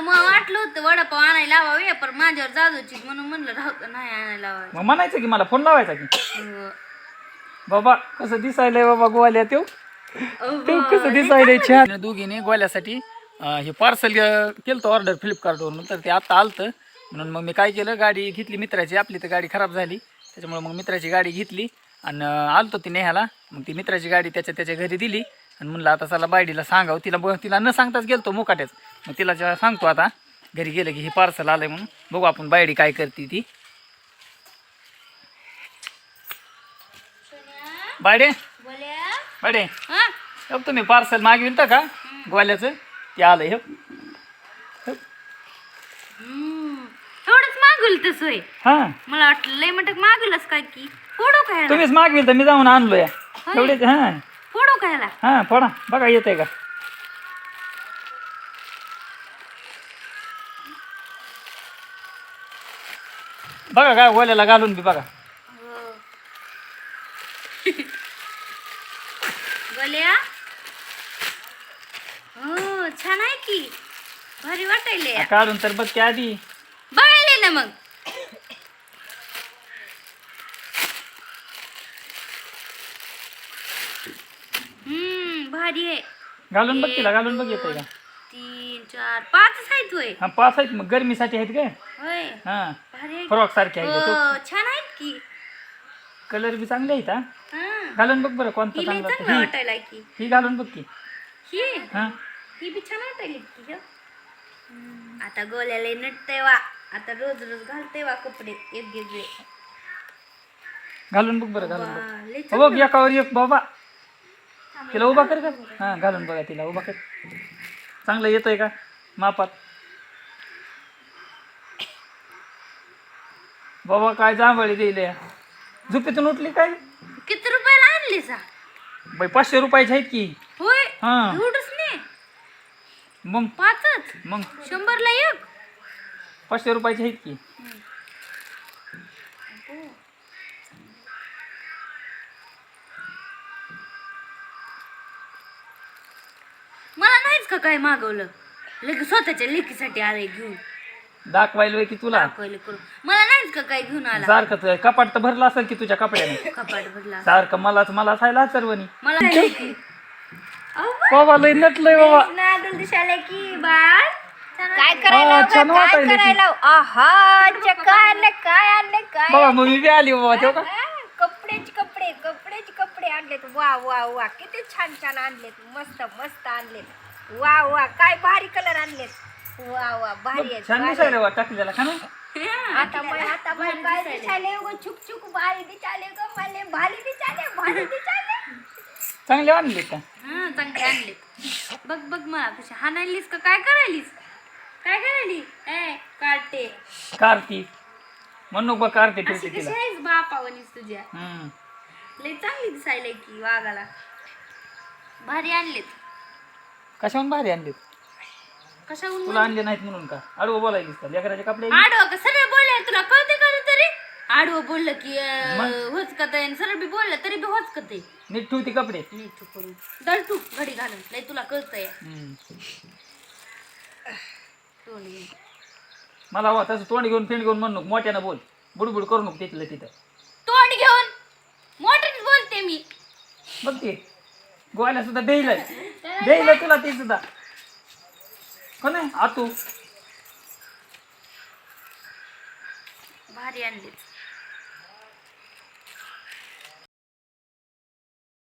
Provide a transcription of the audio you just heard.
मग वाटलं होतं वडापाव आणायला लावावे पण माझ्यावर जादूची म्हणून म्हणलं राहतं नाही आणायला लावावे. मग म्हणायचं की मला फोन लावायचा की? हो. बाबा कसं दिसायलंय बाबा गोवाल्या तो तो कसं दिसायलंय छान? दोघीने गोवाल्यासाठी अं, हे पार्सल केलं होतं ऑर्डर फ्लिपकार्टवरून तर ते आता आलतं. म्हणून मग मी काय केलं गाडी घेतली मित्राची. आपली तर गाडी खराब झाली. त्याच्यामुळे मग मित्राची गाडी घेतली. आणि अं, आलतो ती नेहाला मग ती मित्राची गाडी त्याच्या त्याच्या घरी दिली. आणि म्हणलं आता चला बायडीला सांगावं. तिला ब तिला न सांगताच गेलतो मुकाट्याच मग तिला जेव्हा सांगतो आता घरी गेलं की हे पार्सल आलंय म्हणून बघू आपण बायडी काय करते ती. बायडे? बायडे? हा तुम्ही पार्सल मागविल का? गोवाल्याचं ते आलंय हे. मागवलं तसं. हां. मला वाटलं लय म्हणत मागवलंच काय की? काय तुम्हीच मागविल तर मी जाऊन आणलो या एवढेच हां. फोडू कायला हां फोडा. बघा येत आहे का? बघा काय गोल्याला घालून बी बघा. बोल्या हो छान आहे की. भारी वाटायले काढून तर बघ की आधी. बघायले ना मग हम्म भारी आहे. घालून बघ तिला घालून बघ येत का? तीन चार पाचच आहेत होय. हा पाच आहेत मग गरमीसाठी आहेत काय? होय. हां. भारी आहे. फ्रॉक सारखे आहे का हो छान आहेत की. कलर बी चांगले आहेत हा? हा. घालून बघ बरं कोणता ही लई चांगला चांगलं वाटायला की. ही घालून बघ की. ही? हां. ही बी छान वाटायली की ग. आता गोल्याला नटतंय वा. आता रोज रोज घालते वा कपडे एक वेगळे घालून बघ बरं घालून बघ. वा, लई हो बघ एकावर एक बाबा. तिला उभा कर का? हा घालून बघा तिला उभा कर. चांगलं येतंय का? मापात. बाबा काय जांभळी दिले झोपेतून उठली काय? किती रुपयाला आणली सा? बाई पाचशे रुपयाची आहेत की. होय? हा. एवढंच नाही. मग? पाचच. मग? शंभरला एक. पाचशे रुपयाची आहेत की. का काय मागवलं? लगेच स्वतःच्या लेकीसाठी आले घेऊन. दाखवायला की तुला. दाखवायला करून मला नाहीच का काय घेऊन आला? सारखं तर कपाट तर भरलं असेल की तुझ्या कपड्याने कपाट भरला. सारखं मलाच मला सायला सर्वनी. मला काय लेकी? अहो, बाबा लय नटलंय बाबा. नादल दिसायला की बाळ. काय हा, करायला छान काय वाटायले की. करायला आहा काय आणलं काय आणलं काय बाबा मग मी बी आली बाबा तेव्हा का? हा, कपडेच कपडे कपडेच कपडे आणलेत. वा वा वा किती छान छान आणलेत. मस्त मस्त आणलेत. वा वा. काय भारी कलर आणलेत. वा वा. भारी आहेत, छान भारी दिसायला बा टाकलेला का नाही? आहेत. आता मग आता मग काय दिसायले. उगं छुक छुक भारी दिसायले ग. मला भारी दिसायले भारी दिसायले. चांगले आणले का? हा चांगले आणले. बघ बघ मला कशी हाणायलीस का? काय करायलीस? काय करायली? ए काटे कार्तिक म्हणू बा कार्तिक अशी ठेवते कशी तिला. आहेस बापावनीस तुझ्या? हम्म. लय चांगली दिसायला की वाघाला भारी आणलेत. कशाहून भारी आणले? कशाहून तुला आणले नाहीत म्हणून का? आडवं बोलायलीस का लेकराचे कपडे आडवं का? सरळ बोलले तुला कळते का रे तरी? आडवं बोललं की अं, होच का ते सरळ बी बोललं तरी बी होच का ते नीट ठेवते कपडे. नीट करून. दळ तू घडी घालून. लय तुला कळतंय. हम्म. तोंड घेऊन. मला हवा तसं तोंड घेऊन फेंड घेऊन म्हणू नको, मोठ्यानं बोल. बुडबुड करू नको तिथलं तिथं. तोंड घेऊन. मोठीच बोलते मी. बघ ते. गोवायला सुद्धा देईल देईल तुला ते सुद्धा कोण आहे आतू भारी आणलेत